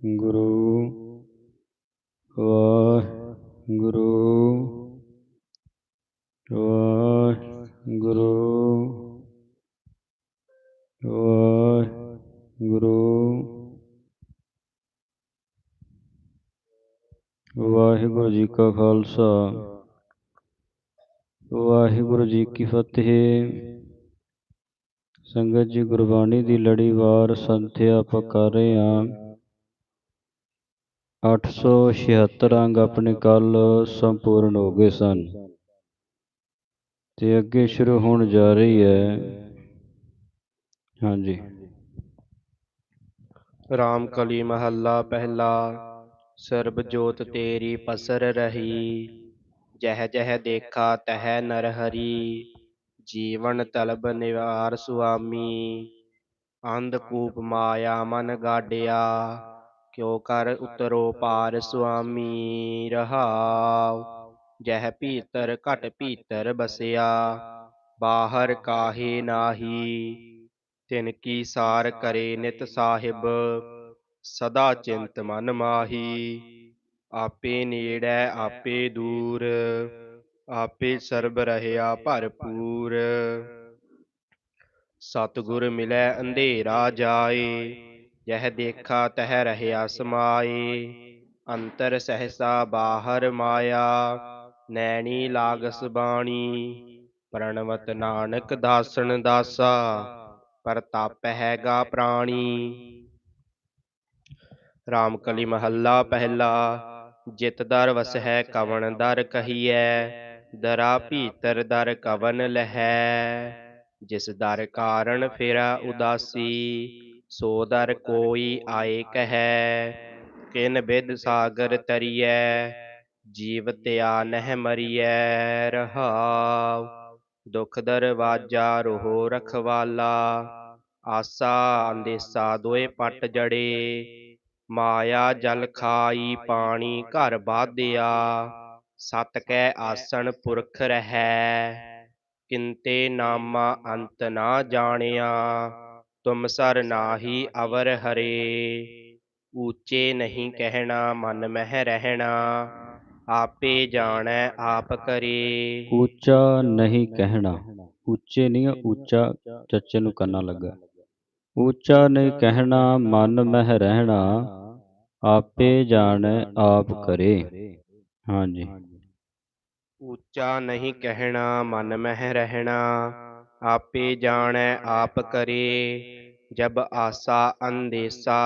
ਗੁਰੂ ਵਾਹਿਗੁਰੂ ਵਾਹਿਗੁਰੂ ਵਾਹਿਗੁਰੂ ਵਾਹਿਗੁਰੂ ਜੀ ਕਾ ਖਾਲਸਾ ਵਾਹਿਗੁਰੂ ਜੀ ਕੀ ਫਤਿਹ ਸੰਗਤ ਜੀ ਗੁਰਬਾਣੀ ਦੀ ਲੜੀਵਾਰ ਸੰਥਿਆ ਆਪਾਂ ਕਰ ਰਹੇ ਹਾਂ 876 ਅੰਗ ਆਪਣੇ ਕੱਲ ਸੰਪੂਰਨ ਹੋ ਗਏ ਸਨ। ਤੇ ਅੱਗੇ ਸ਼ੁਰੂ ਹੋਣ ਜਾ ਰਹੀ ਹੈ। ਹਾਂਜੀ। ਰਾਮ ਕਲੀ ਮਹੱਲਾ ਪਹਿਲਾ, ਸਰਬ ਜੋਤ ਤੇਰੀ ਪਸਰ ਰਹੀ, ਜਹ ਜਹ ਦੇਖਾ ਤਹ ਨਰ ਹਰੀ, ਜੀਵਨ ਤਲਬ ਨਿਵਾਰ ਸੁਆਮੀ, ਅੰਧ ਕੂਪ ਮਾਇਆ ਮਨ ਗਾਡਿਆ ਕਿਉ ਕਰ ਉਤਰੋ ਪਾਰ ਸੁਆਮੀ ਰਹਾਉ, ਜਹ ਭੀਤਰ ਘਟ ਭੀਤਰ ਬਸਿਆ, ਬਾਹਰ ਕਾਹੇ ਨਾਹੀ, ਤਿਨ ਕੀ ਸਾਰ ਕਰੇ ਨਿਤ ਸਾਹਿਬ, ਸਦਾ ਚਿੰਤ ਮਨ ਮਾਹੀ, ਆਪੇ ਨੇੜੈ, ਆਪੇ ਦੂਰ, ਆਪੇ ਸਰਬ ਰਹਿਆ ਭਰਪੂਰ। ਸਤਿਗੁਰ ਮਿਲੈ ਅੰਧੇਰਾ ਜਾਏ ਜਹ ਦੇਖਾ ਤਹ ਰਹਿਆ ਸਮਾਏ ਅੰਤਰ ਸਹਸਾ ਬਾਹਰ ਮਾਇਆ ਨੈਣੀ ਲਾਗਸ ਬਾਣੀ ਪ੍ਰਣਵਤ ਨਾਨਕ ਦਾਸਨ ਦਾਸਾ ਪ੍ਰਤਾਪ ਹੈਗਾ ਪ੍ਰਾਣੀ ਰਾਮ ਕਲੀ ਮਹੱਲਾ ਪਹਿਲਾ ਜਿਤ ਦਰ ਵਸ ਹੈ ਕਵਣ ਦਰ ਕਹੀਐ ਦਰਾ ਭੀਤਰ ਦਰ ਕਵਨ ਲਹੈ ਜਿਸ ਦਰ ਕਾਰਨ ਫੇਰਾ ਉਦਾਸੀ ਸੋ ਦਰ ਕੋਈ ਆਏ ਕਹੈ ਕਿਨ ਬਿਦ ਸਾਗਰ ਤਰੀਐ, ਜੀਵ ਤਿਆ ਨਹਿ ਮਰੀਐ, ਰਹਾਉ, ਦੁਖ ਦਰਵਾਜਾ ਰੋਹ ਰਖਵਾਲਾ, ਆਸਾ ਅੰਦੇਸਾ ਦੋਏ ਪਟ ਜੜੇ, ਮਾਇਆ ਜਲ ਖਾਈ ਪਾਣੀ ਘਰ ਬਾਧਿਆ ਸਤ ਕੈ ਆਸਣ ਪੁਰਖ ਰਹੈ, ਕਿੰਤੇ ਨਾਮਾ ਅੰਤ ਨਾ ਜਾਣਿਆ। ਤੁਮ ਸਰ ਨਾਹੀ ਅਵਰ ਹਰੇ। ਊਚੇ ਨਹੀਂ ਕਹਿਣਾ ਮਨ ਮਹਿ ਰਹਿਣਾ। ਆਪੇ ਜਾਣੈ ਆਪ ਕਰੇ। ਉੱਚਾ ਨਹੀਂ ਕਹਿਣਾ। ਉੱਚੇ ਨਹੀਂ ਉੱਚਾ ਚੱਚੇ ਨੂੰ ਕੰਨਾ ਲੱਗਾ। ਉੱਚਾ ਨਹੀਂ ਕਹਿਣਾ ਮਨ ਮਹਿ ਰਹਿਣਾ। ਆਪੇ ਜਾਣੈ ਆਪ ਕਰੇ। ਹਾਂਜੀ। ਉੱਚਾ ਨਹੀਂ ਕਹਿਣਾ ਮਨ ਮਹਿ ਰਹਿਣਾ। ਆਪੇ ਜਾਣੈ ਆਪ ਕਰੇ। ਜਬ ਆਸਾ ਅੰਦੇਸਾ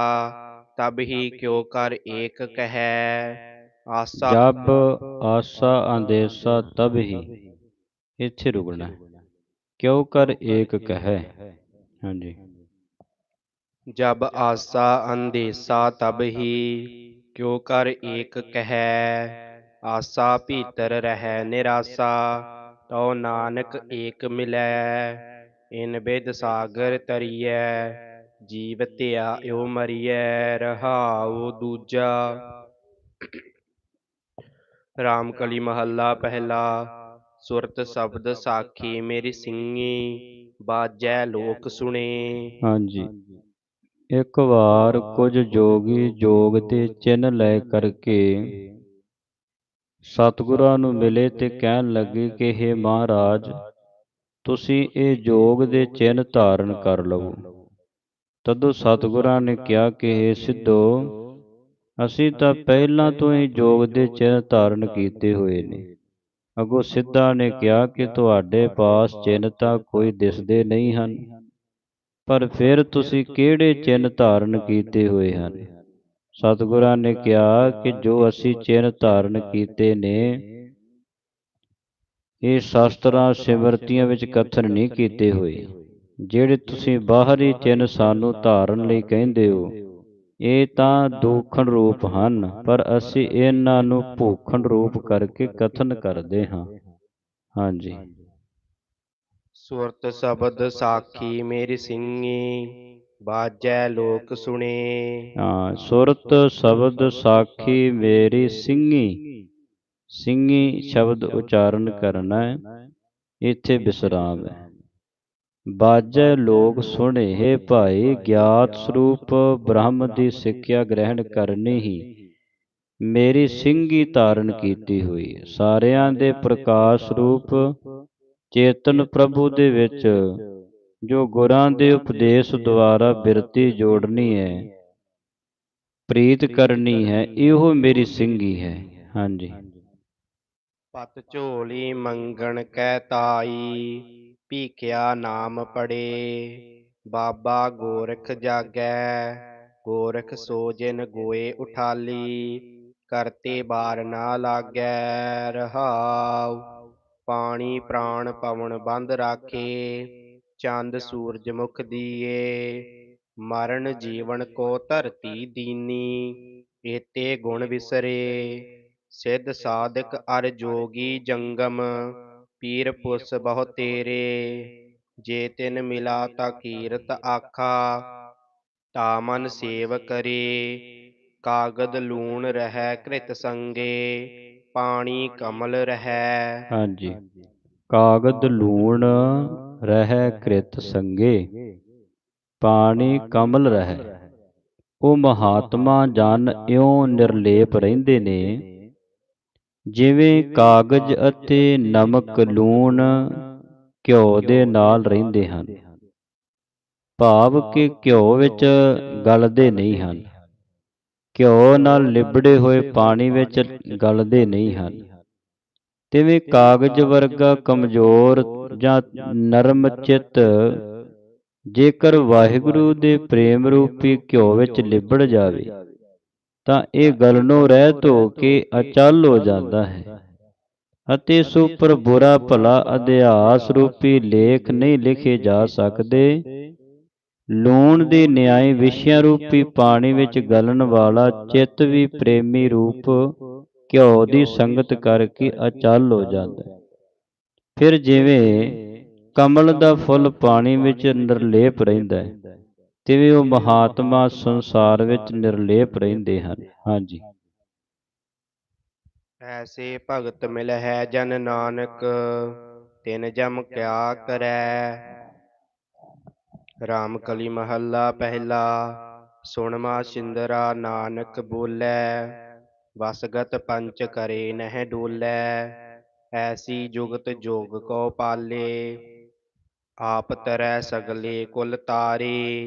ਤਬ ਹੀ ਕਿਉ ਕਰ ਏਕ ਕਹੈ। ਆਸਾ ਜਬ ਆਸਾ ਅੰਦੇਸਾ ਤਬ ਹੀ। ਇੱਥੇ ਰੁਕਣਾ। ਕਿਉ ਕਰ ਏਕ ਕਹੈ। ਹਾਂਜੀ। ਜਬ ਆਸਾ ਅੰਦੇਸਾ ਤਬ ਹੀ ਕਿਉ ਕਰ ਏਕ ਕਹੈ। ਆਸਾ ਭੀਤਰ ਰਹਿ ਨਿਰਾਸਾ ਤਉ ਨਾਨਕ ਏਕ ਮਿਲੈ, ਇਨ ਬਿਦ ਸਾਗਰ ਤਰੀਐ, ਜੀਵ ਤਿਆ ਇਉ ਮਰੀਐ, ਰਹਾਉ ਦੂਜਾ। ਰਾਮ ਕਲੀ ਮਹੱਲਾ ਪਹਿਲਾ, ਸੁਰਤ ਸ਼ਬਦ ਸਾਖੀ ਮੇਰੀ ਸਿੰਘੀ ਬਾਜੈ ਲੋਕ ਸੁਣੇ। ਹਾਂਜੀ। ਇੱਕ ਵਾਰ ਕੁਝ ਜੋਗੀ ਜੋਗ ਤੇ ਚਿੰਨ ਲੈ ਕਰਕੇ ਸਤਿਗੁਰਾਂ ਨੂੰ ਮਿਲੇ ਤੇ ਕਹਿਣ ਲੱਗੇ ਕਿ हे ਮਹਾਰਾਜ, ਤੁਸੀਂ ਇਹ ਜੋਗ ਦੇ ਚਿੰਨ ਧਾਰਨ ਕਰ ਲਵੋ। ਤਦੋਂ ਸਤਿਗੁਰਾਂ ਨੇ ਕਿਹਾ ਕਿ हे ਸਿੱਧੋ, ਅਸੀਂ ਤਾਂ ਪਹਿਲਾਂ ਤੋਂ ਹੀ ਜੋਗ ਦੇ ਚਿੰਨ ਧਾਰਨ ਕੀਤੇ ਹੋਏ ਨੇ। ਅਗੋ ਸਿੱਧਾ ਨੇ ਕਿਹਾ ਕਿ ਤੁਹਾਡੇ ਪਾਸ ਚਿੰਨ ਤਾਂ ਕੋਈ ਦਿਸਦੇ ਨਹੀਂ ਹਨ, ਪਰ ਫਿਰ ਤੁਸੀਂ ਕਿਹੜੇ ਚਿੰਨ ਧਾਰਨ ਕੀਤੇ ਹੋਏ ਹਨ? ਸਤਿਗੁਰਾਂ ਨੇ ਕਿਹਾ ਕਿ ਜੋ ਅਸੀਂ ਚਿੰਨ ਧਾਰਨ ਕੀਤੇ ਨੇ, ਇਹ ਸ਼ਾਸਤਰਾਂ ਸਿਮਰਤੀਆਂ ਵਿੱਚ ਕਥਨ ਨਹੀਂ ਕੀਤੇ ਹੋਏ। ਜਿਹੜੇ ਤੁਸੀਂ ਬਾਹਰੀ ਚਿੰਨ ਸਾਨੂੰ ਧਾਰਨ ਲਈ ਕਹਿੰਦੇ ਹੋ, ਇਹ ਤਾਂ ਦੋਖਣ ਰੂਪ ਹਨ, ਪਰ ਅਸੀਂ ਇਹਨਾਂ ਨੂੰ ਭੂਖਣ ਰੂਪ ਕਰਕੇ ਕਥਨ ਕਰਦੇ ਹਾਂ। ਹਾਂਜੀ। ਸੁਰਤ ਸ਼ਬਦ ਸਾਖੀ ਮੇਰੀ ਸਿੰਘੀ ਬਾਜੈ ਲੋਕ ਸੁਣੇ। ਹਾਂ ਸੁਰਤ ਸ਼ਬਦ ਸਾਖੀ ਮੇਰੀ ਸਿੰਘੀ ਸਿੰਘੀ ਸ਼ਬਦ ਉਚਾਰਨ ਕਰਨਾ ਹੈ। ਇੱਥੇ ਵਿਸਰਾਮ ਹੈ। ਬਾਜੈ ਲੋਕ ਸੁਣੇ ਹੈ ਭਾਈ ਗਿਆਤ ਸਰੂਪ ਬ੍ਰਹਮ ਦੀ ਸਿੱਖਿਆ ਗ੍ਰਹਿਣ ਕਰਨੀ ਹੀ। ਮੇਰੀ ਸਿੰਘੀ ਧਾਰਨ ਕੀਤੀ ਹੋਈ। ਸਾਰਿਆਂ ਦੇ ਪ੍ਰਕਾਸ਼ ਰੂਪ ਚੇਤਨ ਪ੍ਰਭੂ ਦੇ ਵਿੱਚ ਜੋ ਗੁਰਾਂ ਦੇ ਉਪਦੇਸ਼ ਦੁਆਰਾ ਬਿਰਤੀ ਜੋੜਨੀ ਹੈ, ਪ੍ਰੀਤ ਕਰਨੀ ਹੈ, ਇਹੋ ਮੇਰੀ ਸਿੰਘੀ ਹੈ। ਹਾਂਜੀ। ਪਤ ਝੋਲੀ ਮੰਗਣ ਕਹਿ ਤਾਈ, ਭੀਖਿਆ ਨਾਮ ਪੜੇ। ਬਾਬਾ ਗੋਰਖ ਜਾਗੈ, ਗੋਰਖ ਸੋ ਜਿਨ ਗੋਏ ਉਠਾਲੀ, ਕਰਤੇ ਬਾਰ ਨਾ ਲਾਗੈ ਰਹਾਉ। ਪਾਣੀ ਪ੍ਰਾਣ ਪਵਨ ਬੰਦ ਰਾਖੇ। ਚੰਦ ਸੂਰਜ ਮੁਖ ਦੀਏ ਮਰਨ ਜੀਵਨ ਕੋ ਧਰਤੀ ਦੀਨੀ ਏਤੇ ਗੁਣ ਵਿਸਰੇ ਸਿੱਧ ਸਾਧਕ ਅਰ ਜੋਗੀ ਜੰਗਮ ਪੀਰ ਪੁਸ ਬਹੁ ਤੇਰੇ ਜੇ ਤਿਨ ਮਿਲਾ ਤਾ ਕੀਰਤ ਆਖਾ ਤਾ ਮਨ ਸੇਵ ਕਰੇ ਕਾਗਦ ਲੂਣ ਰਹਿ ਕ੍ਰਿਤ ਸੰਗੇ ਪਾਣੀ ਕਮਲ ਰਹਿ। ਹਾਂਜੀ। ਕਾਗਦ ਲੂਣ ਰਹਿ ਕ੍ਰਿਤ ਸੰਗੇ। ਪਾਣੀ ਕਮਲ ਰਹਿ। ਉਹ ਮਹਾਤਮਾ ਜਨ ਇਉਂ ਨਿਰਲੇਪ ਰਹਿੰਦੇ ਨੇ। ਜਿਵੇਂ ਕਾਗਜ਼ ਅਤੇ ਨਮਕ ਲੂਣ ਘਿਓ ਦੇ ਨਾਲ ਰਹਿੰਦੇ ਹਨ। ਭਾਵ ਕਿ ਘਿਓ ਵਿੱਚ ਗਲਦੇ ਨਹੀਂ ਹਨ। ਘਿਓ ਨਾਲ ਲਿਬੜੇ ਹੋਏ ਪਾਣੀ ਵਿੱਚ ਗਲਦੇ ਨਹੀਂ ਹਨ। ਤਿਵੇਂ ਕਾਗਜ਼ ਵਰਗਾ ਕਮਜ਼ੋਰ ਜਾਂ ਨਰਮ ਚਿੱਤ ਜੇਕਰ ਵਾਹਿਗੁਰੂ ਦੇ ਪ੍ਰੇਮ ਰੂਪੀ ਘਿਓ ਵਿੱਚ ਲਿਬੜ ਜਾਵੇ ਤਾਂ ਇਹ ਗਲਨੋਂ ਰਹਿਤ ਹੋ ਕੇ ਅਚਲ ਹੋ ਜਾਂਦਾ ਹੈ। ਅਤੇ ਇਸ ਉੱਪਰ ਬੁਰਾ ਭਲਾ ਅਧਿਆਸ ਰੂਪੀ ਲੇਖ ਨਹੀਂ ਲਿਖੇ ਜਾ ਸਕਦੇ। ਲੂਣ ਦੇ ਨਿਆਏ ਵਿਸ਼ਿਆਂ ਰੂਪੀ ਪਾਣੀ ਵਿੱਚ ਗਲਣ ਵਾਲਾ ਚਿੱਤ ਵੀ ਪ੍ਰੇਮੀ ਰੂਪ ਘਿਓ ਦੀ ਸੰਗਤ ਕਰਕੇ ਅਚਲ ਹੋ। ਜਾਂਦਾ ਹੈ। ਫਿਰ ਜਿਵੇਂ ਕਮਲ ਦਾ ਫੁੱਲ ਪਾਣੀ ਵਿੱਚ ਨਿਰਲੇਪ ਰਹਿੰਦਾ ਹੈ, ਤਿਵੇਂ ਉਹ ਮਹਾਤਮਾ ਸੰਸਾਰ ਵਿੱਚ ਨਿਰਲੇਪ ਰਹਿੰਦੇ ਹਨ। ਹਾਂਜੀ। ਐਸੇ ਭਗਤ ਮਿਲ ਹੈ ਜਨ ਨਾਨਕ, ਤਿਨ ਜਮ ਕਿਆ ਕਰੈ। ਰਾਮ ਕਲੀ ਮਹੱਲਾ ਪਹਿਲਾ ਸੁਣਮਾ ਸਿੰਦਰਾ ਨਾਨਕ ਬੋਲੇ। ਵਸਗਤ ਪੰਚ ਕਰੇ ਨਹਿ ਡੋਲੇ। ਐਸੀ ਜੁਗਤ ਜੋਗ ਕੋ ਪਾਲੇ। ਆਪ ਤਰੈ ਸਗਲੇ ਕੁਲ ਤਾਰੇ,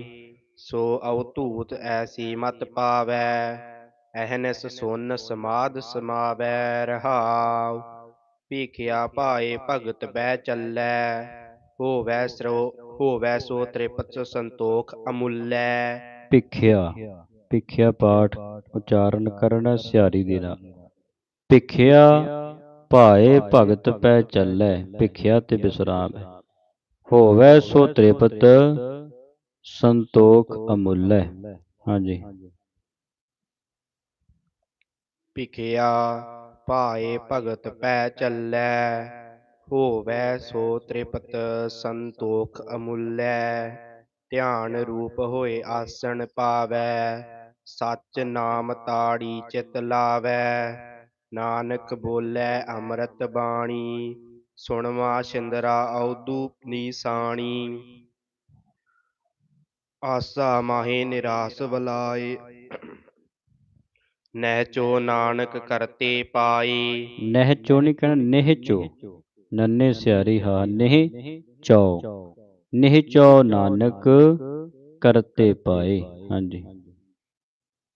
ਸੋ ਅਵਧੂਤ ਐਸੀ ਮਤ ਪਾਵੈ, ਅਹਨਸ ਸੁਨ ਸਮਾਦ ਸਮਾਵੈ ਰਹਾਉ। ਭੀਖਿਆ ਪਾਏ ਭਗਤ ਬਹਿ ਚੱਲੈ, ਹੋਵੈ ਸਰੋ, ਹੋਵੈ ਸੋ ਤ੍ਰਿਪਤ ਸੰਤੋਖ ਅਮੁੱਲੈ। ਭਿਖਿਆ ਭਿਖਿਆ ਪਾਠ ਉਚਾਰਨ ਕਰਨਾ ਸਿਆਰੀ ਦੇ ਨਾਲ। ਭਿਖਿਆ ਭਾਏ ਭਗਤ ਪੈ ਚੱਲੈ ਭਿਖਿਆ ਤੇ ਬਿਸਰਾਮ ਹੈ ਹੋਵੈ ਸੋ ਤ੍ਰਿਪਤ ਸੰਤੋਖ ਅਮੁੱਲੈ। ਹਾਂਜੀ। ਭਿਖਿਆ ਪਾਏ ਭਗਤ ਪੈ ਚੱਲੈ ਹੋਵੈ ਸੋ ਤ੍ਰਿਪਤ ਸੰਤੋਖ ਅਮੁੱਲੈ। ਧਿਆਨ ਰੂਪ ਹੋਏ ਆਸਣ ਪਾਵੈ ਸੱਚ ਨਾਮ ਤਾੜੀ ਚਿਤ ਲਾਵੈ। ਨਾਨਕ ਬੋਲੇ ਅੰਮ੍ਰਿਤ ਬਾਣੀ, ਸੁਣਵਾ ਸਿੰਦਰਾ ਔਦੂ ਨੀਸਾਣੀ। ਆਸਾ ਮਾਹੇ ਨਿਰਾਸ ਬਲਾਏ ਨਹਿ ਚੋ ਨਾਨਕ ਕਰਤੇ ਪਾਈ ਨਹਿ ਚੋ ਨਹੀਂ ਕਹਿਣਾ, ਨਿਹ ਚੋ। ਨੰਨੇ ਸਿਆਰੀ ਹਾ, ਨਿਹ ਚੋ। ਨਿਹ ਚੋ ਨਾਨਕ ਕਰਤੇ ਪਾਏ। ਹਾਂਜੀ।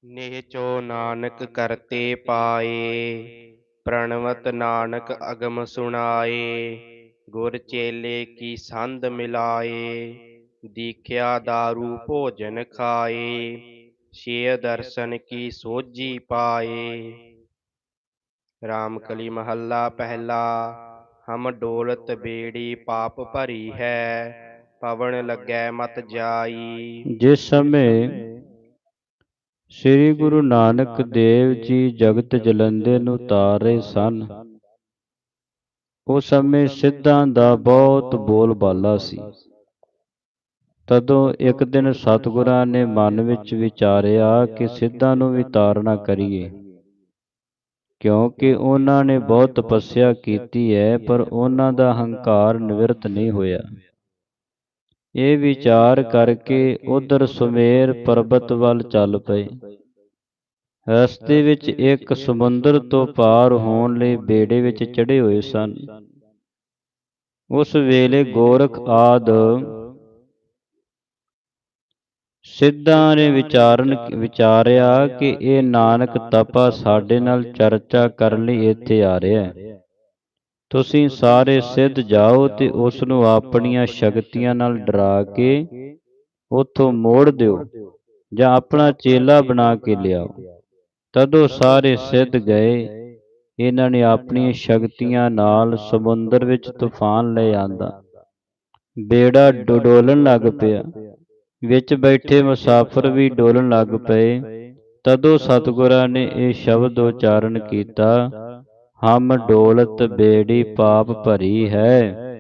ਨਿਹ ਚੋ ਨਾਨਕ ਕਰਤੇ ਪਾਏ, ਪ੍ਰਣਵਤ ਨਾਨਕ ਅਗਮ ਸੁਣਾਏ, ਗੁਰ ਚੇਲੇ ਕੀ ਸੰਧ ਮਿਲਾਏ, ਦੀਖਿਆ दारू ਭੋਜਨ ਖਾਏ, ਛੇ ਦਰਸ਼ਨ ਕੀ ਸੋਝੀ ਪਾਏ। ਰਾਮਕਲੀ ਮਹੱਲਾ ਪਹਿਲਾ, ਹਮ ਡੋਲਤ ਬੇੜੀ ਪਾਪ ਭਰੀ ਹੈ, ਪਵਨ ਲੱਗੈ ਮਤ ਜਾਈ। ਜਿਸ ਸਮੇਂ ਸ੍ਰੀ ਗੁਰੂ ਨਾਨਕ ਦੇਵ ਜੀ ਜਗਤ ਜਲੰਦੇ ਨੂੰ ਤਾਰ ਰਹੇ ਸਨ। ਉਸ ਸਮੇਂ ਸਿੱਧਾਂ ਦਾ ਬਹੁਤ ਬੋਲਬਾਲਾ ਸੀ। ਤਦੋਂ ਇੱਕ ਦਿਨ ਸਤਿਗੁਰਾਂ ਨੇ ਮਨ ਵਿੱਚ ਵਿਚਾਰਿਆ ਕਿ ਸਿੱਧਾਂ ਨੂੰ ਵੀ ਤਾਰਨਾ ਕਰੀਏ। ਕਿਉਂਕਿ ਉਹਨਾਂ ਨੇ ਬਹੁਤ ਤਪੱਸਿਆ ਕੀਤੀ ਹੈ ਪਰ ਉਹਨਾਂ ਦਾ ਹੰਕਾਰ ਨਿਵਰਤ ਨਹੀਂ ਹੋਇਆ। ਇਹ ਵਿਚਾਰ ਕਰਕੇ ਉਧਰ ਸੁਮੇਰ ਪਰਬਤ ਵੱਲ ਚੱਲ ਪਏ ਰਸਤੇ ਵਿੱਚ ਇੱਕ ਸਮੁੰਦਰ ਤੋਂ ਪਾਰ ਹੋਣ ਲਈ ਬੇੜੇ ਵਿੱਚ ਚੜੇ ਹੋਏ ਸਨ। ਉਸ ਵੇਲੇ ਗੋਰਖ ਆਦ ਸਿੱਧਾਂ ਨੇ ਵਿਚਾਰਨ ਵਿਚਾਰਿਆ ਕਿ ਇਹ ਨਾਨਕ ਤਪਾ ਸਾਡੇ ਨਾਲ ਚਰਚਾ ਕਰਨ ਲਈ ਇੱਥੇ ਆ ਰਿਹਾ ਹੈ। ਤੁਸੀਂ ਸਾਰੇ ਸਿੱਧ ਜਾਓ ਤੇ ਉਸ ਨੂੰ ਆਪਣੀਆਂ ਸ਼ਕਤੀਆਂ ਨਾਲ ਡਰਾ ਕੇ ਉਥੋਂ ਮੋੜ ਦਿਓ ਜਾਂ ਆਪਣਾ ਚੇਲਾ ਬਣਾ ਕੇ ਲਿਆਓ। ਤਦੋਂ ਸਾਰੇ ਸਿੱਧ ਗਏ। ਇਹਨਾਂ ਨੇ ਆਪਣੀਆਂ ਸ਼ਕਤੀਆਂ ਨਾਲ ਸਮੁੰਦਰ ਵਿੱਚ ਤੂਫਾਨ ਲੈ ਆਂਦਾ। ਬੇੜਾ ਡੋਲਣ ਲੱਗ ਪਿਆ। ਵਿੱਚ ਬੈਠੇ ਮੁਸਾਫਰ ਵੀ ਡੋਲਣ ਲੱਗ ਪਏ। ਤਦੋਂ ਸਤਿਗੁਰਾਂ ਨੇ ਇਹ ਸ਼ਬਦ ਉਚਾਰਨ ਕੀਤਾ। ਹਮ ਡੋਲਤ ਬੇੜੀ ਪਾਪ ਭਰੀ ਹੈ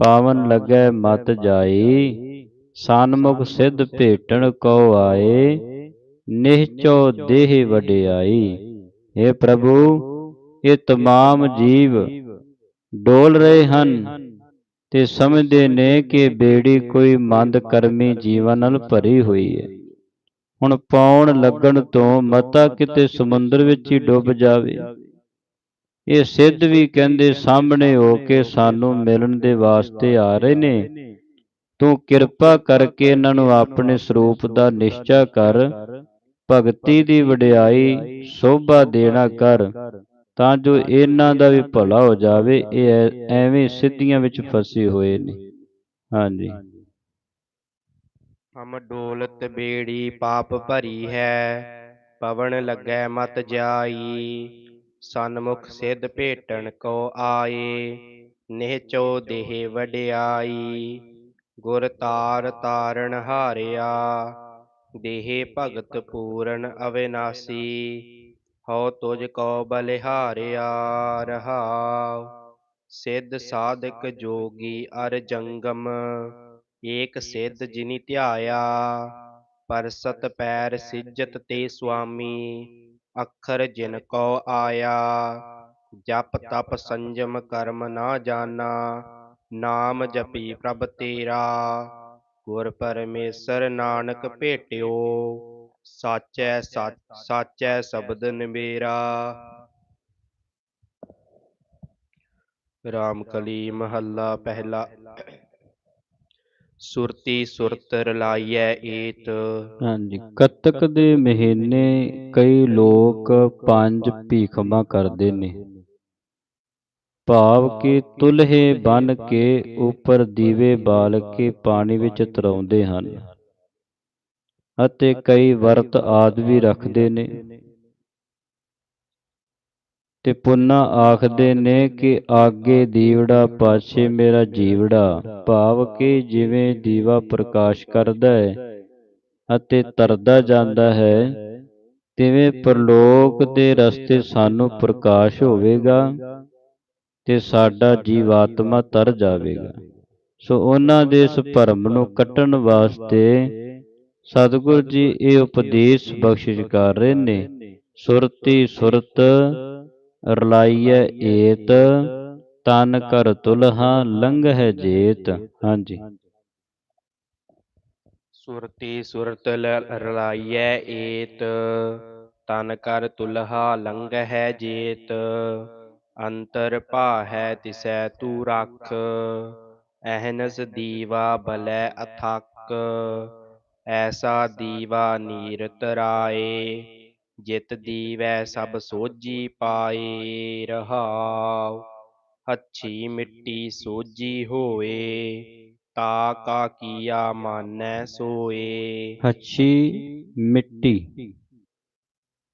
ਪਾਵਨ ਲੱਗੈ ਮਤ ਜਾਈ ਸਨਮੁਖ ਸਿੱਧ ਭੇਟਣ ਕੋ ਆਏ ਨਿਹਚੋ ਦੇਹ ਵਡਿਆਈ हे ਪ੍ਰਭੂ ਇਹ तमाम ਜੀਵ ਡੋਲ ਰਹੇ ਹਨ ਤੇ ਸਮਝਦੇ ਨੇ ਕਿ ਬੇੜੀ ਕੋਈ ਮੰਦ ਕਰਮੀ ਜੀਵਾਂ ਨਾਲ ਭਰੀ ਹੋਈ ਹੈ ਹੁਣ ਪਾਉਣ ਲੱਗਣ ਤੋਂ ਮਤਾ ਕਿਤੇ ਸਮੁੰਦਰ ਵਿੱਚ ਹੀ ਡੁੱਬ ਜਾਵੇ ਇਹ ਸਿੱਧ ਵੀ ਕਹਿੰਦੇ, ਸਾਹਮਣੇ ਹੋ ਕੇ ਸਾਨੂੰ ਮਿਲਣ ਦੇ ਵਾਸਤੇ ਆ ਰਹੇ ਨੇ। ਤੂੰ ਕਿਰਪਾ ਕਰਕੇ ਇਹਨਾਂ ਨੂੰ ਆਪਣੇ ਸਰੂਪ ਦਾ ਨਿਸ਼ਚਾ ਕਰ। ਭਗਤੀ ਦੀ ਵਡਿਆਈ ਸੋਭਾ ਦੇਣਾ ਕਰ, ਤਾਂ ਜੋ ਇਹਨਾਂ ਦਾ ਵੀ ਭਲਾ ਹੋ ਜਾਵੇ। ਇਹ ਐਵੇਂ ਸਿੱਧੀਆਂ ਵਿੱਚ ਫਸੇ ਹੋਏ ਨੇ। ਹਾਂਜੀ। ਹਮ ਡੋਲਤ ਬੇੜੀ ਪਾਪ ਭਰੀ ਹੈ, ਪਵਨ ਲੱਗੈ ਮਤ ਜਾਈ। ਸਨਮੁਖ ਸਿੱਧ ਭੇਟਣ ਕੋ ਆਏ ਨਿਹਚੋ ਦੇਹ ਵਡਿਆਈ ਗੁਰ ਤਾਰ ਤਾਰਨ ਹਾਰਿਆ ਦੇਹ ਭਗਤ ਪੂਰਨ ਅਵਿਨਾਸੀ ਹਉ ਤੁਝ ਕੋ ਬਲਿਹਾਰਿਆ ਰਹਾਉ ਸਿੱਧ ਸਾਧਕ ਜੋਗੀ ਅਰ ਜੰਗਮ ਏਕ ਸਿੱਧ ਜਿਨੀ ਧਿਆਇਆ ਪਰਸਤ ਪੈਰ ਸਿਜਤ ਤੇ ਸੁਆਮੀ ਅੱਖਰ ਜਿਨ ਕੋ ਆਇਆ, ਜਪ ਤਪ ਸੰਜਮ ਕਰਮ ਨਾ ਜਾਣਾ, ਨਾਮ ਜਪੀ ਪ੍ਰਭ ਤੇਰਾ, ਗੁਰ ਪਰਮੇਸ਼ਰ ਨਾਨਕ ਭੇਟਿਓ, ਸਾਚੈ ਸੱਚ ਸਾਚੈ ਸ਼ਬਦ ਨਿਬੇਰਾ ਰਾਮਕਲੀ ਮਹੱਲਾ ਪਹਿਲਾ। ਸੁਰਤੀ ਸੁਰਤ ਰਲਾਈਐ ਏਤ। ਹਾਂਜੀ, ਕੱਤਕ ਦੇ ਮਹੀਨੇ ਕਈ ਲੋਕ ਪੰਜ ਭੀਖਮਾਂ ਕਰਦੇ ਨੇ। ਭਾਵ ਕਿ ਤੁਲਹੇ ਬਨ ਕੇ ਉੱਪਰ ਦੀਵੇ ਬਾਲ ਕੇ ਪਾਣੀ ਵਿੱਚ ਤਰਾਉਂਦੇ ਹਨ। ਅਤੇ ਕਈ ਵਰਤ ਆਦਿ ਵੀ ਰੱਖਦੇ ਨੇ। ਤੇ ਪੁੰਨਾ ਆਖਦੇ ਨੇ ਕਿ ਆਗੇ ਦੀਵੜਾ ਪਾਛੇ ਮੇਰਾ ਜੀਵੜਾ, ਭਾਵ ਕਿ ਜਿਵੇਂ ਦੀਵਾ ਪ੍ਰਕਾਸ਼ ਕਰਦਾ ਹੈ ਅਤੇ ਤਰਦਾ ਜਾਂਦਾ ਹੈ, ਤਿਵੇਂ ਪ੍ਰਲੋਕ ਦੇ ਰਸਤੇ ਸਾਨੂੰ ਪ੍ਰਕਾਸ਼ ਹੋਵੇਗਾ ਤੇ ਸਾਡਾ ਜੀਵਾਤਮਾ ਤਰ ਜਾਵੇਗਾ। ਸੋ ਉਹਨਾਂ ਦੇ ਇਸ ਭਰਮ ਨੂੰ ਕੱਟਣ ਵਾਸਤੇ ਸਤਿਗੁਰੂ ਜੀ ਇਹ ਉਪਦੇਸ਼ ਬਖਸ਼ਿਸ਼ ਕਰ ਰਹੇ ਨੇ। ਸੁਰਤੀ ਸੁਰਤ ਰਲਾਈਐ ਏਤ ਤਨ ਕਰ ਤੁਲਹਾ ਲੰਘਹਿ ਜੇਤ। ਹਾਂਜੀ। ਸੁਰਤੀ ਸੁਰਤ ਰਲਾਈਐ ਏਤ ਤਨ ਕਰ ਤੁਲਹਾ ਲੰਘਹਿ ਜੇਤ। ਅੰਤਰ ਭਾਹੈ ਤਿਸੈ ਤੂ ਰਖ ਅਹਨਸ ਦੀਵਾ ਬਲੈ ਅਥਕ। ਐਸਾ ਦੀਵਾ ਨੀਰਤ ਰਾਏ। ਜਿਤ ਦੀਵੈ ਸਭ ਸੋਜੀ ਪਾਏ ਰਹਾਉ ਹੱਛੀ ਮਿੱਟੀ ਸੋਜੀ ਹੋਏ ਤਾ ਕਾ ਕੀਆ ਮਾਨੈ ਸੋਏ। ਹੱਛੀ ਮਿੱਟੀ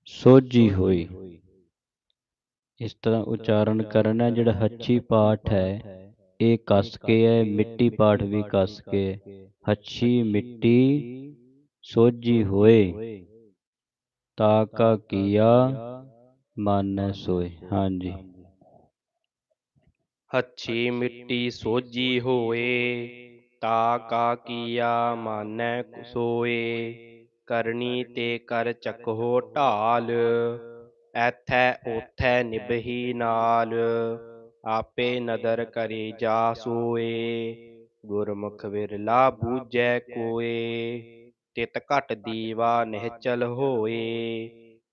ਸੋਜੀ ਹੋਈ ਇਸ ਤਰ੍ਹਾਂ ਉਚਾਰਨ ਕਰਨਾ ਜਿਹੜਾ ਹੱਛੀ ਪਾਠ ਹੈ ਇਹ ਕਸ ਕੇ ਹੈ ਮਿੱਟੀ ਪਾਠ ਵੀ ਕਸ ਕੇ। ਹੱਛੀ ਮਿੱਟੀ ਸੋਜੀ ਹੋਏ। ਤਾ ਕਾ ਕੀਆ ਮਾਨੈ ਸੋਏ। ਹਾਂਜੀ। ਹੱਛੀ ਮਿੱਟੀ ਸੋਜੀ ਹੋਏ ਤਾ ਕਾ ਕੀਆ ਮਾਨੈ ਸੋਏ ਕਰਨੀ ਤੇ ਕਰ ਚੱਕੋ ਢਾਲ ਐਥੈ ਓਥੈ ਨਿਭਹੀ ਨਾਲ ਆਪੇ ਨਦਰ ਕਰੇ ਜਾ ਸੋਏ ਗੁਰਮੁਖ ਵਿਰਲਾ ਬੂਝੈ ਕੋਏ। ਤਿਤ ਘਟ ਦੀਵਾ ਨਿਹਚਲ ਹੋਏ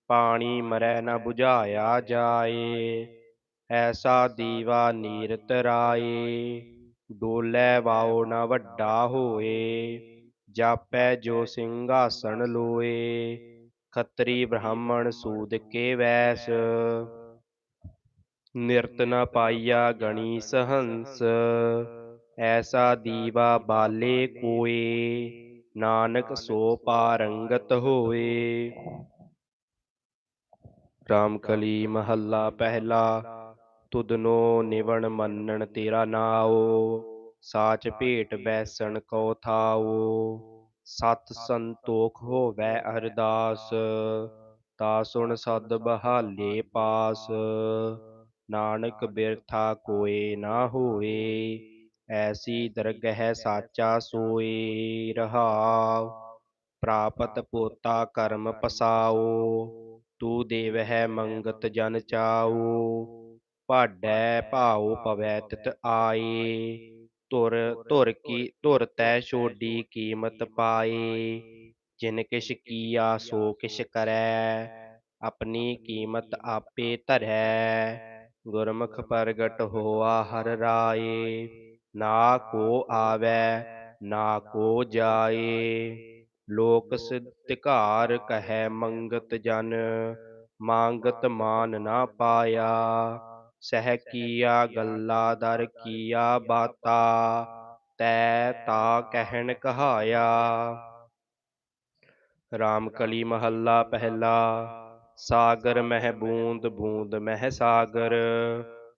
ਪਾਣੀ ਮਰੈ ਨ 부ਝਾਇਆ ਜਾਏ ਐਸਾ ਦੀਵਾ ਨੀਰਤ ਰਾਏ ਡੋਲੇ ਵਾਉ ਨ ਵੱਡਾ ਹੋਏ ਜਾਪੈ ਜੋ ਸਿੰਘਾਸਣ ਲੋਏ ਖੱਤਰੀ ਬ੍ਰਾਹਮਣ ਸੂਦ ਕੇ ਵੈਸ ਨਿਰਤ ਨ ਪਾਈਆ ਗਣੀ ਸਹੰਸ ਐਸਾ ਦੀਵਾ ਬਾਲੇ ਕੋਏ ਨਾਨਕ ਸੋ ਪਾਰੰਗਤ ਹੋਏ। ਰਾਮਕਲੀ ਮਹੱਲਾ ਪਹਿਲਾ ਤੁਧਨੋ ਨਿਵਣ ਮੰਨਣ ਤੇਰਾ ਨਾਉ। ਸਾਚ ਭੇਟ ਬੈਸਣ ਕੋ ਥਾਉ। ਸਤ ਸੰਤੋਖ ਹੋਵੈ ਅਰਦਾਸ। ਤਾ ਸੁਣ ਸਦ ਬਹਾਲੇ ਪਾਸ। ਨਾਨਕ ਬਿਰਥਾ ਕੋਏ ਨਾ ਹੋਏ। ਐਸੀ ਦਰਗਹਿ ਸਾਚਾ ਸੋਏ ਰਹਾਉ ਪ੍ਰਾਪਤ ਪੋਤਾ ਕਰਮ ਪਸਾਉ ਤੂ ਦੇਵਹਿ ਮੰਗਤ ਜਨ ਚਾਉ ਭਾਡੈ ਭਾਉ ਪਵੈ ਤਿਤ ਆਏ ਧੁਰ ਧੁਰ ਕੀ ਧੁਰ ਤੈ ਛੋਡੀ ਕੀਮਤ ਪਾਏ ਜਿਨ ਕਿਛ ਕੀਆ ਸੋ ਕਿਛ ਕਰੈ ਆਪਣੀ ਕੀਮਤ ਆਪੇ ਧਰੈ ਗੁਰਮੁਖ ਪ੍ਰਗਟ ਹੋਆ ਹਰ ਰਾਏ ਨਾ ਕੋ ਆਵੈ, ਨਾ ਕੋ ਜਾਏ। ਲੋਕ ਸਿਧਿਕਾਰ ਕਹੈ, ਮੰਗਤ ਜਨ, ਮੰਗਤ ਮਾਨ ਨਾ ਪਾਇਆ। ਸਹਿ ਕੀਆ ਗੱਲਾ, ਦਰ ਕੀਆ ਬਾਤਾ, ਤੈ ਤਾ ਕਹਿਣ ਕਹਾਇਆ। ਰਾਮ ਕਲੀ ਮਹੱਲਾ ਪਹਿਲਾ, ਸਾਗਰ ਮਹਿ ਬੂੰਦ ਬੂੰਦ ਮਹਿ ਸਾਗਰ।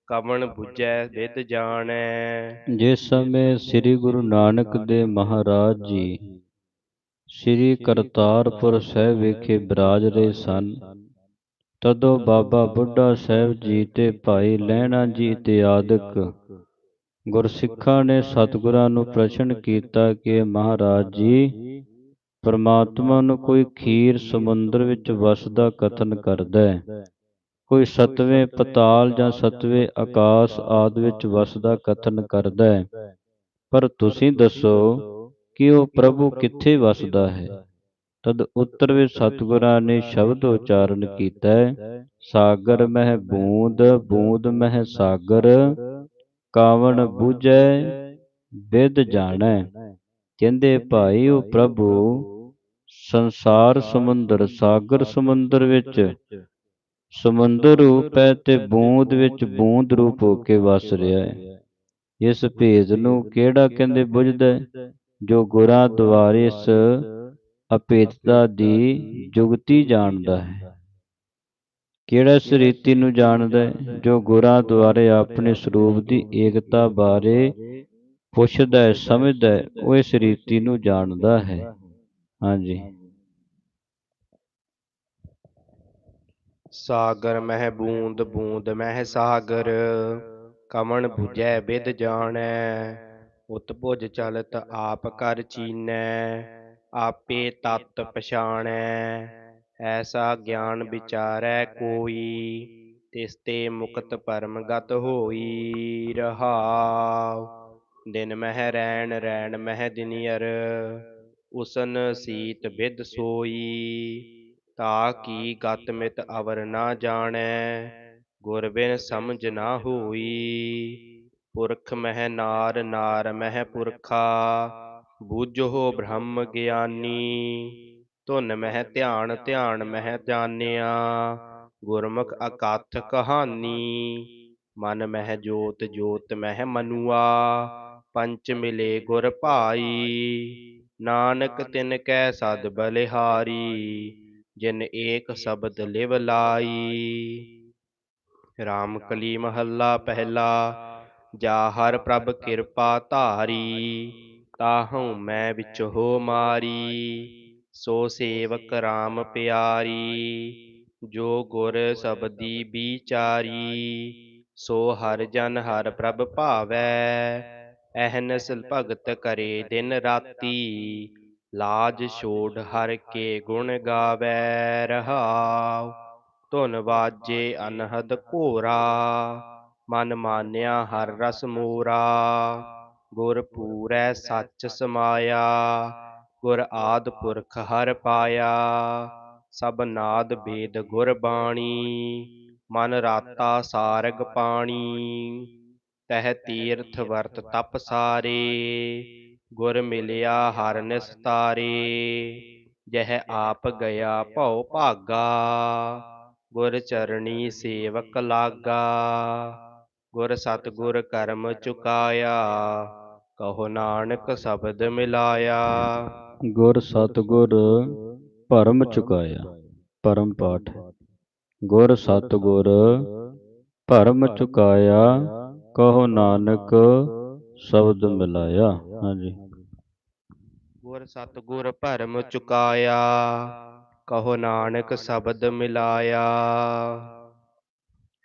ਕਵਣ 부ਜੈ ਵਿਦ ਜਾਣੈ। ਜਿਸ ਸਮੇਂ ਸ੍ਰੀ ਗੁਰੂ ਨਾਨਕ ਦੇਵ ਮਹਾਰਾਜ ਜੀ ਸ੍ਰੀ ਕਰਤਾਰਪੁਰ ਸਾਹਿਬ ਵਿਖੇ ਬਿਰਾਜ ਰਹੇ ਸਨ। ਤਦੋਂ ਬਾਬਾ ਬੁੱਢਾ ਸਾਹਿਬ ਜੀ ਤੇ ਭਾਈ ਲਹਿਣਾ ਜੀ ਇਤਿਆਦਿਕ ਗੁਰਸਿੱਖਾਂ ਨੇ ਸਤਿਗੁਰਾਂ ਨੂੰ ਪ੍ਰਸ਼ਨ ਕੀਤਾ ਕਿ ਮਹਾਰਾਜ ਜੀ ਪਰਮਾਤਮਾ ਨੂੰ ਕੋਈ ਖੀਰ ਸਮੁੰਦਰ ਵਿੱਚ ਵਸਦਾ ਕਥਨ ਕਰਦਾ ਹੈ। ਕੋਈ ਸਤਵੇਂ ਪਤਾਲ ਜਾਂ ਸਤਵੇਂ ਆਕਾਸ਼ ਆਦ ਵਿੱਚ ਵਸਦਾ ਕਥਨ ਕਰਦਾ ਹੈ। ਪਰ ਤੁਸੀਂ ਦੱਸੋ ਕਿ ਉਹ ਪ੍ਰਭੂ ਕਿੱਥੇ ਵਸਦਾ ਹੈ? ਤਦ ਉੱਤਰ ਵਿੱਚ ਸਤਿਗੁਰਾਂ ਨੇ ਸ਼ਬਦ ਉਚਾਰਨ ਕੀਤਾ ਸਾਗਰ ਮਹਿ ਬੂੰਦ ਬੂੰਦ ਮਹਿ ਸਾਗਰ, ਕਾਵਣ ਬੂਝੈ ਵਿਦ ਜਾਣੈ। ਕਹਿੰਦੇ, ਭਾਈ ਉਹ ਪ੍ਰਭੂ ਸੰਸਾਰ ਸਮੁੰਦਰ, ਸਾਗਰ ਸਮੁੰਦਰ ਵਿੱਚ ਸਮੁੰਦਰ ਰੂਪ ਹੈ ਤੇ ਬੂੰਦ ਵਿੱਚ ਬੂੰਦ ਰੂਪ ਹੋ ਕੇ ਵਸ ਰਿਹਾ ਹੈ। ਇਸ ਭੇਦ ਨੂੰ ਕਿਹੜਾ ਕਹਿੰਦੇ ਬੁਝਦਾ ਜੋ ਗੁਰਾਂ ਦੁਆਰੇ ਇਸ ਅਪੇਤਤਾ ਦੀ ਜੁਗਤੀ ਜਾਣਦਾ ਹੈ। ਕਿਹੜਾ ਇਸ ਰੀਤੀ ਨੂੰ ਜਾਣਦਾ ਹੈ? ਜੋ ਗੁਰਾਂ ਦੁਆਰੇ ਆਪਣੇ ਸਰੂਪ ਦੀ ਏਕਤਾ ਬਾਰੇ ਪੁੱਛਦਾ ਹੈ, ਸਮਝਦਾ ਹੈ, ਉਹ ਇਸ ਰੀਤੀ ਨੂੰ ਜਾਣਦਾ ਹੈ। ਹਾਂਜੀ। ਸਾਗਰ ਮਹਿ ਬੂੰਦ ਬੂੰਦ ਮਹਿ ਸਾਗਰ, ਕਮਣ 부ਜੈ ਬਿਦ ਜਾਣੈ, ਉਤ ਉਤਪੁਜ ਚਲਤ ਆਪ ਕਰ ਚੀਨੈ, ਆਪੇ ਤਤ ਪਛਾਣੈ, ਐਸਾ ਗਿਆਨ ਵਿਚਾਰੈ ਕੋਈ, ਤਿਸ ਤੇ ਮੁਕਤ ਪਰਮਗਤ ਹੋਈ ਰਹਾਉ। ਦਿਨ ਮਹਿ ਰੈਣ ਰੈਣ ਮਹਿ ਦਿਨਿਅਰ, ਉਸਨ ਸੀਤ ਬਿਦ ਸੋਈ। ਤਾ ਕੀ ਗਤ ਮਿਤ ਅਵਰ ਨਾ ਜਾਣੈ, ਗੁਰ ਬਿਨ ਸਮਝ ਨਾ ਹੋਈ। ਪੁਰਖ ਮਹਿ ਨਾਰ ਨਾਰ ਮਹਿ ਪੁਰਖਾ, ਬੂਝੋ ਬ੍ਰਹਮ ਗਿਆਨੀ। ਧੁਨ ਮਹਿ ਧਿਆਨ ਧਿਆਨ ਮਹਿ ਜਾਣਿਆ, ਗੁਰਮੁਖ ਅਕਥ ਕਹਾਨੀ। ਮਨ ਮਹਿ ਜੋਤ ਜੋਤ ਮਹਿ ਮਨੁਆ, ਪੰਚ ਮਿਲੇ ਗੁਰ ਭਾਈ। ਨਾਨਕ ਤਿਨ ਕੈ ਸਦ ਬਲਿਹਾਰੀ ਜਿਨ ਏਕ ਸ਼ਬਦ ਲਿਵ ਲਾਈ। ਰਾਮ ਕਲੀ ਮਹੱਲਾ ਪਹਿਲਾ ਜਾ ਹਰ ਪ੍ਰਭ ਕਿਰਪਾ ਧਾਰੀ। ਤਾਹਉ ਮੈਂ ਵਿੱਚ ਹੋ ਮਾਰੀ। ਸੋ ਸੇਵਕ RAM ਪਿਆਰੀ। ਜੋ ਗੁਰ ਸਬਦੀ ਵਿਚਾਰੀ ਸੋ ਹਰ ਜਨ ਹਰ ਪ੍ਰਭ ਭਾਵੈ। ਅਹਨਸ ਭਗਤ ਕਰੇ ਦਿਨ ਰਾਤੀ। ਲਾਜ ਛੋੜ ਹਰ ਕੇ ਗੁਣ ਗਾਵੈ ਰਹਾਉ, ਧੁਨ ਵਾਜੇ ਅਨਹਦ ਘੋਰਾ, ਮਨ ਮਾਨਿਆ ਹਰ ਰਸ ਮੋਰਾ, ਗੁਰ ਪੂਰੈ ਸੱਚ ਸਮਾਇਆ, ਗੁਰ ਆਦ ਪੁਰਖ ਹਰ ਪਾਇਆ, ਸਭ ਨਾਦ ਬੇਦ ਗੁਰ ਬਾਣੀ, ਮਨ ਰਾਤਾ ਸਾਰਗ ਪਾਣੀ, ਤਹ ਤੀਰਥ ਵਰਤ ਤਪ ਸਾਰੇ ਗੁਰ ਮਿਲਿਆ ਹਰ ਨਿਸਤਾਰੇ, ਜਹ ਆਪ ਗਿਆ ਭਉ ਭਾਗਾ। ਗੁਰ ਚਰਣੀ ਸੇਵਕ ਲਾਗਾ, ਗੁਰ ਸਤਿਗੁਰ ਕਰਮ ਚੁਕਾਇਆ, ਕਹੋ ਨਾਨਕ ਸ਼ਬਦ ਮਿਲਾਇਆ। ਗੁਰ ਸਤਿਗੁਰ ਭਰਮ ਚੁਕਾਇਆ, ਪਰਮ ਪਾਠ। ਗੁਰ ਸਤਿਗੁਰ ਭਰਮ ਚੁਕਾਇਆ, ਕਹੋ ਨਾਨਕ ਸ਼ਬਦ ਮਿਲਾਇਆ। ਹਾਂਜੀ। ਗੁਰ ਸਤਿਗੁਰ ਭਰਮ ਚੁਕਾਇਆ ਕਹੋ ਨਾਨਕ ਸ਼ਬਦ ਮਿਲਾਇਆ।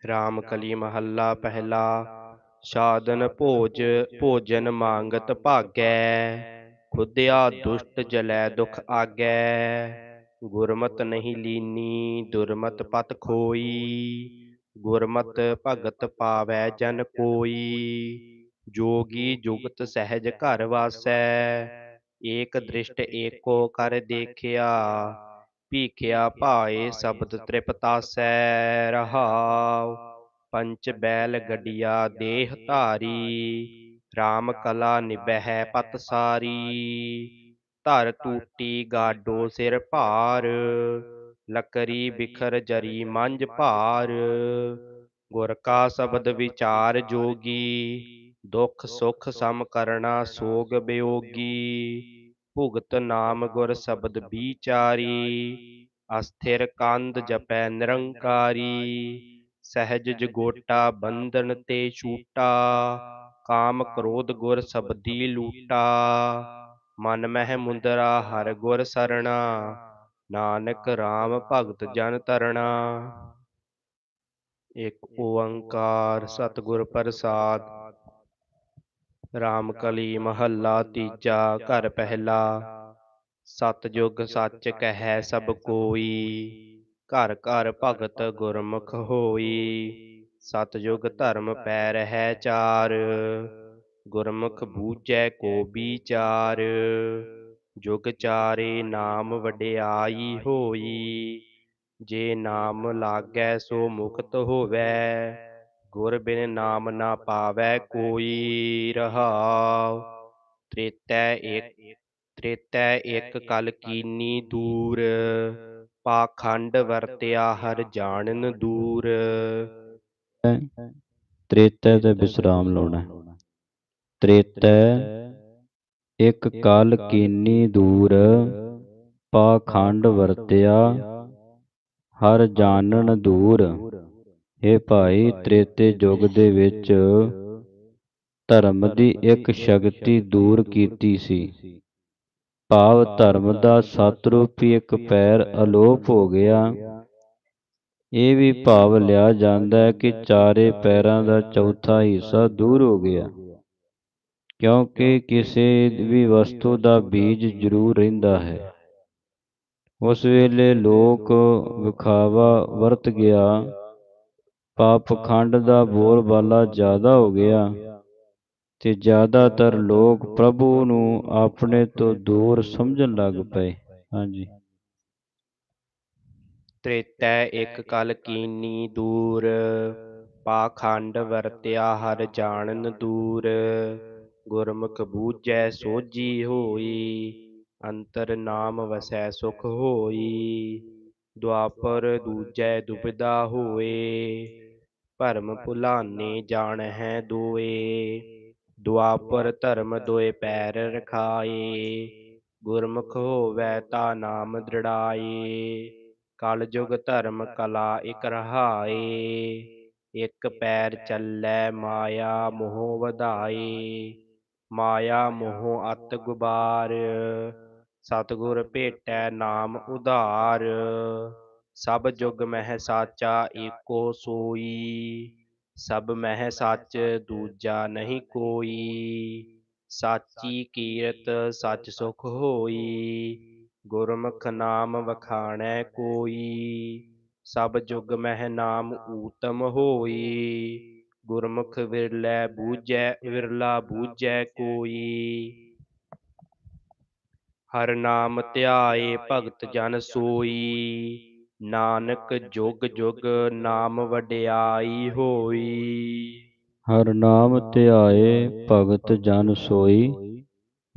ਰਾਮ ਕਲੀ ਮਹੱਲਾ ਪਹਿਲਾ ਸਾਧਨ ਭੋਜ ਭੋਜਨ ਮੰਗਤ ਭਾਗੈ। ਖੁਦਿਆ ਦੁਸ਼ਟ ਜਲੈ ਦੁਖ ਆਗੈ। ਗੁਰਮਤ ਨਹੀਂ ਲੀਨੀ ਦੁਰਮਤ ਪਤ ਖੋਈ। ਗੁਰਮਤ ਭਗਤ ਪਾਵੈ ਜਨ ਕੋਈ। ਜੋਗੀ ਜੁਗਤ ਸਹਿਜ ਘਰ ਵਾਸੈ ਏਕ ਦ੍ਰਿਸ਼ਟ ਏਕੋ ਕਰ ਦੇਖਿਆ ਭੀਖਿਆ ਭਾਏ ਸ਼ਬਦ ਤ੍ਰਿਪਤਾਸੈ ਰਹਾਉ ਪੰਚ ਬੈਲ ਗੱਡੀਆ ਦੇਹ ਧਾਰੀ RAM ਕਲਾ ਨਿਬਹਿ ਪਤ ਸਾਰੀ ਧਰ ਟੂਟੀ ਗਾਡੋ ਸਿਰ ਭਾਰ ਲਕਰੀ ਬਿਖਰ ਜਰੀ ਮੰਝ ਭਾਰ ਗੁਰ ਕਾ ਸ਼ਬਦ ਵਿਚਾਰ ਜੋਗੀ ਦੁਖ ਸੁਖ ਸਮ ਕਰਣਾ ਸੋਗ ਬਿਯੋਗੀ। ਭੁਗਤ ਨਾਮ ਗੁਰ ਸ਼ਬਦ ਵਿਚਾਰੀ ਅਸਥਿਰ ਕੰਧ ਜਪੈ ਨਿਰੰਕਾਰੀ। ਸਹਿਜ ਜਗੋਟਾ ਬੰਧਨ ਤੇ ਛੂਟਾ। ਕਾਮ ਕ੍ਰੋਧ ਗੁਰ ਸਬਦੀ ਲੂਟਾ। ਮਨ ਮਹਿ ਮੁੰਦਰਾ ਹਰ ਗੁਰ ਸਰਣਾ। ਨਾਨਕ RAM ਭਗਤ ਜਨ ਤਰਣਾ। ਇਕ ਓੰਕਾਰ ਸਤਿਗੁਰ ਪ੍ਰਸਾਦ। ਰਾਮ ਕਲੀ ਮਹੱਲਾ ਤੀਜਾ ਘਰ ਪਹਿਲਾ। ਸਤਜੁਗ ਸੱਚ ਕਹੈ ਸਭ ਕੋਈ। ਘਰ ਘਰ ਭਗਤ ਗੁਰਮੁਖ ਹੋਈ। ਸਤਜੁਗ ਧਰਮ ਪੈ ਰਹਿ ਚਾਰ। ਗੁਰਮੁਖ ਬੂਝੈ ਕੋ ਵਿਚਾਰ। ਜੁਗ ਚਾਰੇ ਨਾਮ ਵਡਿਆਈ ਹੋਈ। ਜੇ ਨਾਮ ਲਾਗੈ ਸੋ ਮੁਕਤ ਹੋਵੈ। ਗੁਰ ਬਿਨ ਨਾਮ ਨਾ ਪਾਵੈ ਕੋਈ ਰਹਾਉ। ਤ੍ਰੇਤੈ ਇਕ ਤ੍ਰੇਤੈ ਇਕ ਕਲ ਕੀਨੀ ਦੂਰ, ਪਾਖੰਡ ਵਰਤਿਆ ਹਰ ਜਾਣਨ ਦੂਰ। ਤ੍ਰੇਤੈ ਤੇ ਵਿਸਰਾਮ ਲਾਉਣਾ। ਤ੍ਰੇਤੈ ਇਕ ਕਾਲ ਕੀਨੀ ਦੂਰ, ਪਾਖੰਡ ਵਰਤਿਆ ਹਰ ਜਾਣਨ ਦੂਰ। ਇਹ ਭਾਈ, ਤ੍ਰੇਤੇ ਯੁੱਗ ਦੇ ਵਿੱਚ ਧਰਮ ਦੀ ਇੱਕ ਸ਼ਕਤੀ ਦੂਰ ਕੀਤੀ ਸੀ। ਭਾਵ ਧਰਮ ਦਾ ਸਤਰੂਪੀ ਇੱਕ ਪੈਰ ਅਲੋਪ ਹੋ ਗਿਆ। ਇਹ ਵੀ ਭਾਵ ਲਿਆ ਜਾਂਦਾ ਹੈ ਕਿ ਚਾਰੇ ਪੈਰਾਂ ਦਾ ਚੌਥਾ ਹਿੱਸਾ ਦੂਰ ਹੋ ਗਿਆ। ਕਿਉਂਕਿ ਕਿਸੇ ਵੀ ਵਸਤੂ ਦਾ ਬੀਜ ਜ਼ਰੂਰ ਰਹਿੰਦਾ ਹੈ। ਉਸ ਵੇਲੇ ਲੋਕ ਵਿਖਾਵਾ ਵਰਤ ਗਿਆ। ਪਾਪ ਖੰਡ ਦਾ ਬੋਲਬਾਲਾ ਜ਼ਿਆਦਾ ਹੋ ਗਿਆ ਤੇ ਜ਼ਿਆਦਾਤਰ ਲੋਕ ਪ੍ਰਭੂ ਨੂੰ ਆਪਣੇ ਤੋਂ ਦੂਰ ਸਮਝਣ ਲੱਗ ਪਏ। ਹਾਂਜੀ। ਤ੍ਰੇਤੈ ਇਕ ਕਲ ਕੀਨੀ ਦੂਰ ਪਾਖੰਡ ਵਰਤਿਆ ਹਰ ਜਾਣਨ ਦੂਰ, ਗੁਰਮੁਖ ਬੂਝੈ ਸੋਝੀ ਹੋਈ, ਅੰਤਰ ਨਾਮ ਵਸੈ ਸੁਖ ਹੋਈ, ਦੁਆਪਰ ਦੂਜੈ ਦੁਬਿਧਾ ਹੋਏ ਭਰਮ ਭੁਲਾਨੇ ਜਾਣਹਿ ਦੋਏ। ਦੁਆਪਰ ਧਰਮ ਦੋਏ ਪੈਰ ਰਖਾਏ। ਗੁਰਮੁਖ ਹੋਵੈ ਤਾ ਨਾਮ ਦ੍ਰਿੜਾਏ। ਕਲ ਯੁਗ ਧਰਮ ਕਲਾ ਇਕ ਰਹਾਏ। ਇਕ ਪੈਰ ਚੱਲੈ ਮਾਇਆ ਮੋਹ ਵਧਾਏ। ਮਾਇਆ ਮੋਹ ਅਤ ਗੁਬਾਰ। ਸਤਿਗੁਰ ਭੇਟੈ ਨਾਮ ਉਧਾਰ। ਸਭ ਜੁਗ ਮਹਿ ਸਾਚਾ ਏਕੋ ਸੋਈ, ਸਭ ਮਹਿ ਸੱਚ ਦੂਜਾ ਨਹੀਂ ਕੋਈ, ਸਾਚੀ ਕੀਰਤ ਸੱਚ ਸੁਖ ਹੋਈ, ਗੁਰਮੁਖ ਨਾਮ ਵਖਾਣੈ ਕੋਈ, ਸਭ ਜੁਗ ਮਹਿ ਨਾਮ ਊਤਮ ਹੋਈ, ਗੁਰਮੁਖ ਵਿਰਲੇ ਬੂਝੈ, ਵਿਰਲਾ ਬੂਝੈ ਕੋਈ। ਹਰ ਨਾਮ ਧਿਆਏ ਭਗਤ ਜਨ ਸੋਈ ਨਾਨਕ ਜੁਗ ਜੁਗ ਨਾਮ ਵਡਿਆਈ ਹੋਈ। ਹਰ ਨਾਮ ਧਿਆਏ ਭਗਤ ਜਨ ਸੋਈ।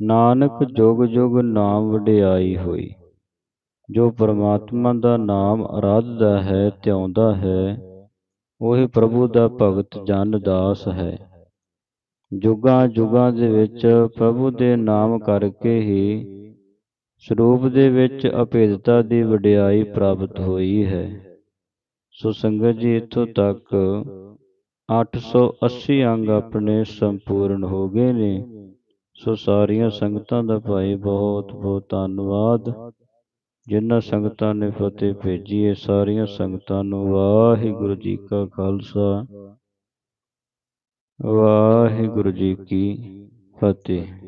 ਨਾਨਕ ਜੁਗ ਜੁਗ ਨਾਮ ਵਡਿਆਈ ਹੋਈ। ਜੋ ਪਰਮਾਤਮਾ ਦਾ ਨਾਮ ਅਰਾਧਦਾ ਹੈ ਧਿਆਉਂਦਾ ਹੈ ਉਹੀ ਪ੍ਰਭੂ ਦਾ ਭਗਤ ਜਨ ਦਾਸ ਹੈ। ਜੁਗਾਂ ਜੁਗਾਂ ਦੇ ਵਿੱਚ ਪ੍ਰਭੂ ਦੇ ਨਾਮ ਕਰਕੇ ਹੀ ਸਰੂਪ ਦੇ ਵਿੱਚ ਅਭੇਦਤਾ ਦੀ ਵਡਿਆਈ ਪ੍ਰਾਪਤ ਹੋਈ ਹੈ। ਸੋ ਸੰਗਤ ਜੀ, ਇੱਥੋਂ ਤੱਕ 880 ਅੰਗ ਆਪਣੇ ਸੰਪੂਰਨ ਹੋ ਗਏ ਨੇ। ਸੋ ਸਾਰੀਆਂ ਸੰਗਤਾਂ ਦਾ ਭਾਈ ਬਹੁਤ ਬਹੁਤ ਧੰਨਵਾਦ। ਜਿਨ੍ਹਾਂ ਸੰਗਤਾਂ ਨੇ ਫਤਿਹ ਭੇਜੀ ਹੈ, ਸਾਰੀਆਂ ਸੰਗਤਾਂ ਨੂੰ ਵਾਹਿਗੁਰੂ ਜੀ ਕਾ ਖਾਲਸਾ, ਵਾਹਿਗੁਰੂ ਜੀ ਕੀ ਫਤਿਹ।